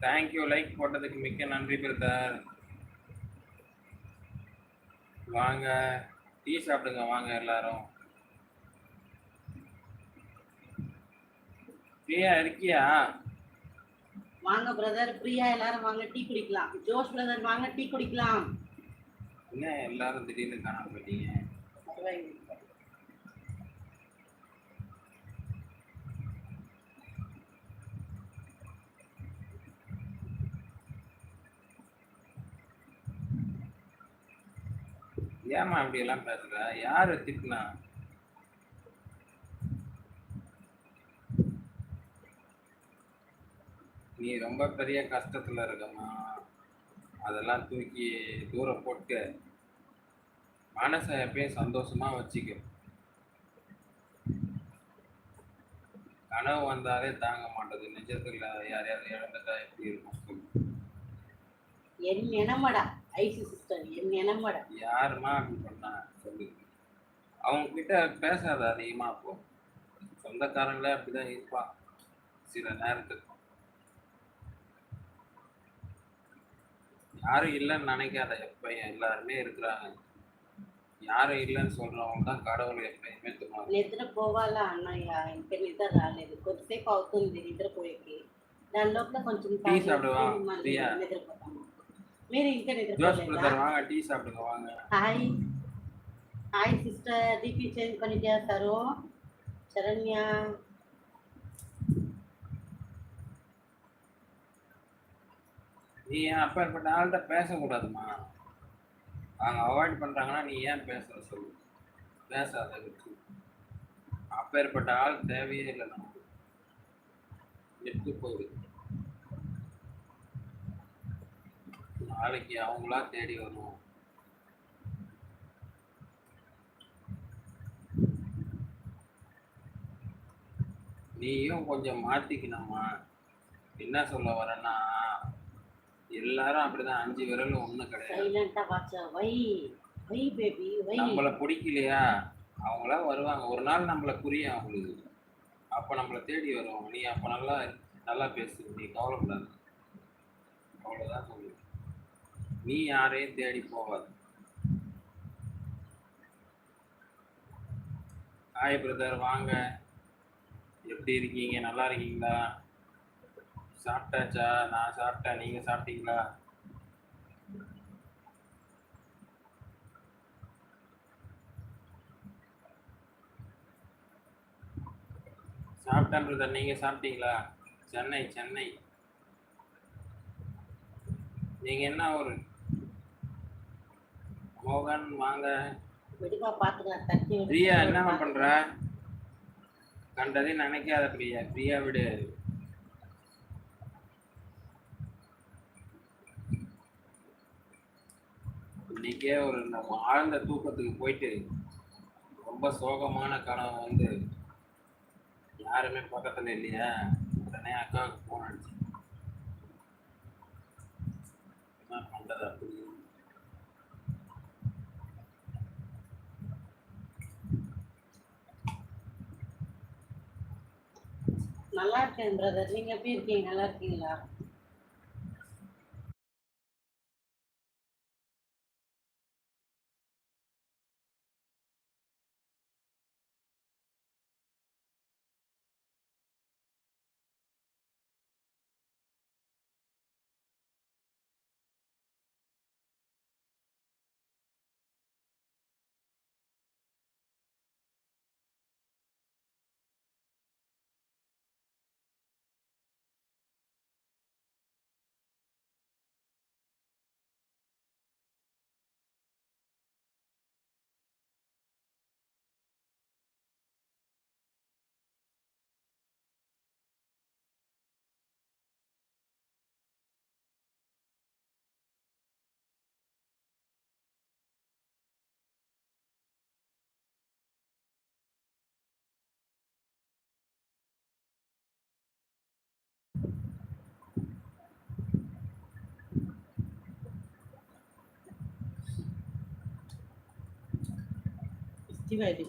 Thank you like போட்டதுக்கு மிக்க நன்றி பிரதர் வாங்க. டீ சாப்பிடுங்க வாங்க எல்லாரும். ஃப்ரீயா இருக்கியா? வாங்க பிரதர் பிரியா எல்லாரும் வாங்க. டீ குடிக்கலாம். ஜோஷ் பிரதர் வாங்க. டீ குடிக்கலாம். என்ன எல்லாரும் திடீர்னு காணாம போயிட்டீங்க? ஏமா அப்படி எல்லாம் பேசுற. யாரு திட்டினா? நீ ரொம்ப பெரிய கஷ்டத்துல இருக்கம்மா. அதெல்லாம் தூக்கி தூரம் போட்டு மனசை எப்பயும் சந்தோஷமா வச்சுக்க. கனவு வந்தாலே தாங்க மாட்டது. நிஜத்துல யார் யார் இழந்துட்டா எப்படி இருக்கும்? சொல்லு. என் ஐடி சிஸ்டர் என் நிலமட யாருமா அப்படின்னு சொன்னா சொல்லு அவங்க கிட்ட பேசாத அதிகமா போ. சொந்தக்காரங்களே அப்படிதான் இருப்பான் சில நேரத்துக்கு. யாரும் இல்லைன்னு நினைக்காத எப்பயும் எல்லாருமே இருக்கிறாங்க. யாரும் இல்லைன்னு சொல்றவங்க தான் கடவுள் எப்பயுமே తుమ్మాలి నిద్ర పోవాలా అన్నయ్య ఇంకా నిద్ర రాలేదు కొద్దిసేపు అవుతుంది నిద్రపోయేకి దాని లోపల కొంచెం టీ తాగుదామా? టీయా? నిద్రపోతాము மீறி இங்க வாங்க டீ சாப்பிடுங்க வாங்க. ஹாய் சிஸ்டர் டிபி சேஞ்ச் பண்ணிட்டியா சரோ? சரண்யா? நீ ஏன் அப்பேற்பட்ட ஆள்கிட்ட பேசக்கூடாதுமா அவங்க அவாய்ட் பண்ணுறாங்கன்னா நீ ஏன் பேசுகிற சொல்லு. பேசாத விட்டு அப்பேற்பட்ட ஆள் தேவையே இல்லை நமக்கு. விட்டு போகுது. நாளைக்கு அவங்களா தேடி வருவோம். நீயும் கொஞ்சம் மாற்றிக்கணுமா என்ன சொல்ல வரேன்னா எல்லாரும் அப்படிதான். அஞ்சு விரல் ஒண்ணு கிடையாது. நம்மள பிடிக்கலையா? அவங்களா வருவாங்க. ஒரு நாள் நம்மள புரியும் அவங்களுக்கு அப்ப நம்மள தேடி வருவாங்க. நீ அப்ப நல்லா நல்லா பேசு. நீ கவலைப்படாது. அவ்வளவுதான் சொல்லு நீ யாரையும் தேடி போகாது. ஹாய் பிரதர் வாங்க. எப்படி இருக்கீங்க? நல்லா இருக்கீங்களா? சாப்பிட்டாச்சா? நான் சாப்பிட்டேன். நீங்க சாப்பிட்டீங்களா? சாப்பிட்டேன் பிரதர் நீங்க சாப்பிட்டீங்களா? சென்னை சென்னை. நீங்க என்ன ஒரு போகன் வாங்க. பிரியா என்ன பண்ற? கண்டதையும் நினைக்காத பிரியா பிரியா விடு. இன்னைக்கே ஒரு நம்ம ஆழ்ந்த தூக்கத்துக்கு போயிட்டு ரொம்ப சோகமான கனவு வந்து யாருமே பக்கத்துல இல்லையா? உடனே அக்காவுக்கு ஃபோன் அடிச்சு என்ன பண்றது அப்படி நல்லா இருக்கேன் பிரதர் நீங்க எப்படி இருக்கீங்க? நல்லா இருக்கீங்களா? activated